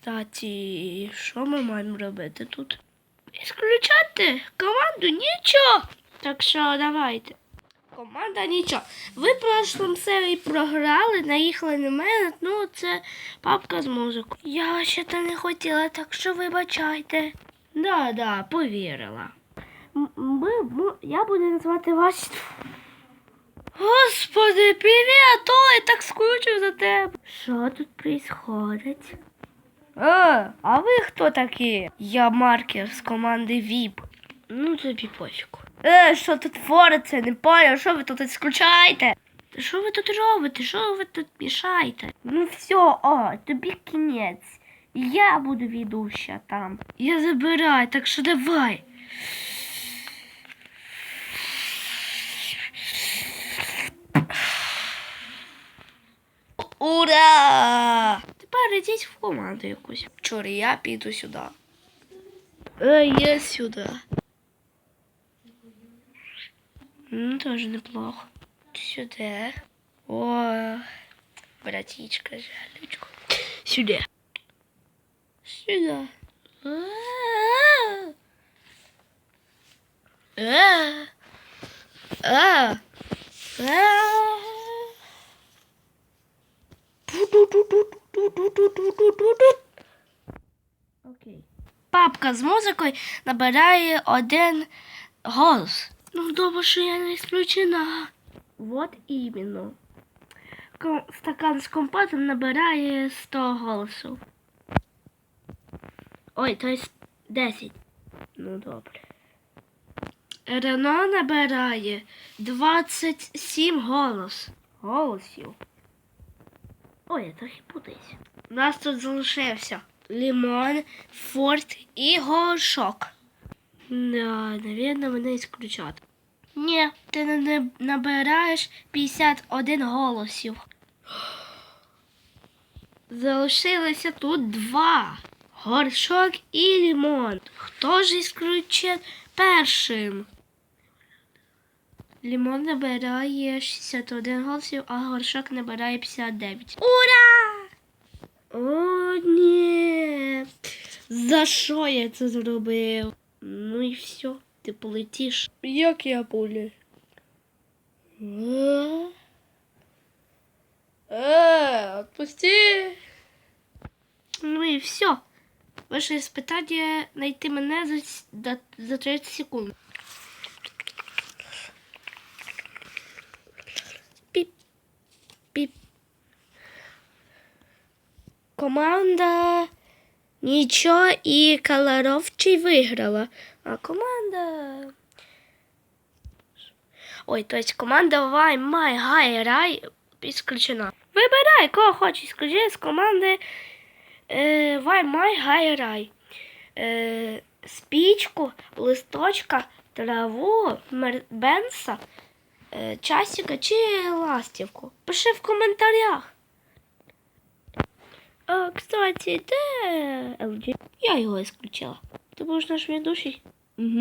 Кстати, що ми маємо робити тут? Ісключати команду нічого. Так що давайте. Команда нічого. Ви в прошлому серії програли, наїхали на мене, ну це папка з музикою. Я ще та не хотіла, так що вибачайте. Да, да, повірила. Ми, ми, я буду називати вас. Господи, привіт! Ой, так скучу за тебе. Що тут происходить? Е, а ви хто такі? Я маркер з команди VIP. Ну, тобі пофігу. Е, що тут твориться? Не поняв, що ви тут ісключаєте? Та Що ви тут робите? Що ви тут мішаєте? Ну все, о, тобі кінець. Я буду ведуща там. Я забираю, так що давай. перейдіть в команду якусь. Вчора я піду сюди. Е, я сюди. Ну, тоже неплохо. Сюди. О, братичка, жалючку. Сюди. Сюди. А. А. А. Пу-ду-ду-ду-ду. Окей. Папка з музикою набирає один голос. Ну, добре, що я не исключена. Вот іменно. Стакан з компотом набирає 100 голосів. Ой, то есть 10. Ну, добре. Рено набирає 27 голос. голосів. Ой, я трохи путаюсь. У нас тут залишився лимон, форт і горшок. Да, наверное, мене ісключать. Ні, ти не- не набираєш 51 голосів. Залишилося тут два. Горшок і лимон. Хто ж ісключить першим? Лимон набирає 61 голосів, а горшок набирає 59. Ура! О, ні. За що я це зробив? Ну і все, ти полетиш. Як я полю? Е, отпусти. Ну і все. Ваше спитання знайти мене за, за 30 секунд. Команда нічого і Каларовчий виграла. А команда. Ой, то есть команда Вай Май Гай Рай ісключена. Вибирай, кого хочеш ісключити з команди е, Вай Май Гай Рай. Е, спічку, листочка, траву, мербенса, е, часика чи ластівку. Пиши в коментарях кстати, да, LG. Я его исключила. Ты будешь наш ведущий